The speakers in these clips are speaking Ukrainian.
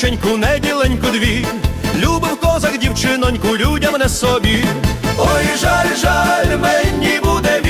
доченьку, неділеньку дві, любив козак дівчиноньку, людям не собі. Ой, жаль, жаль, мені буде.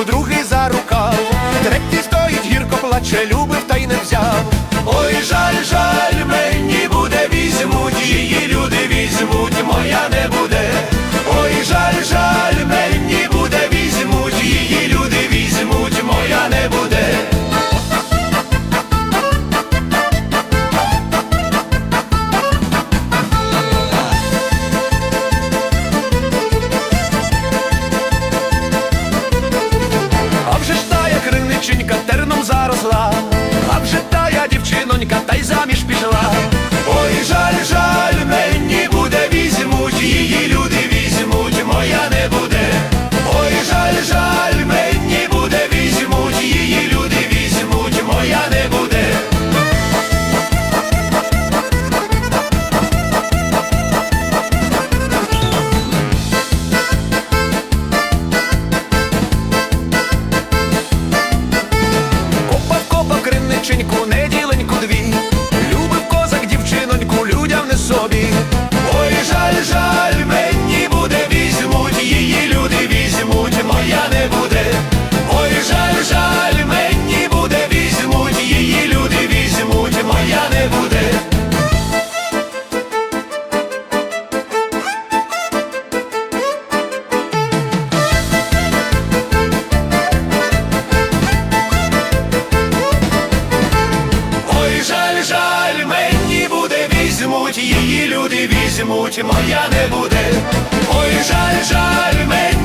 У другий за рукав, третій стоїть, гірко плаче, любив та й не взяв. Ой, жаль, жаль. eletrônica tá exame жаль, жаль. люди візьмуть, моя не буде. Ой, жаль, жаль, мені.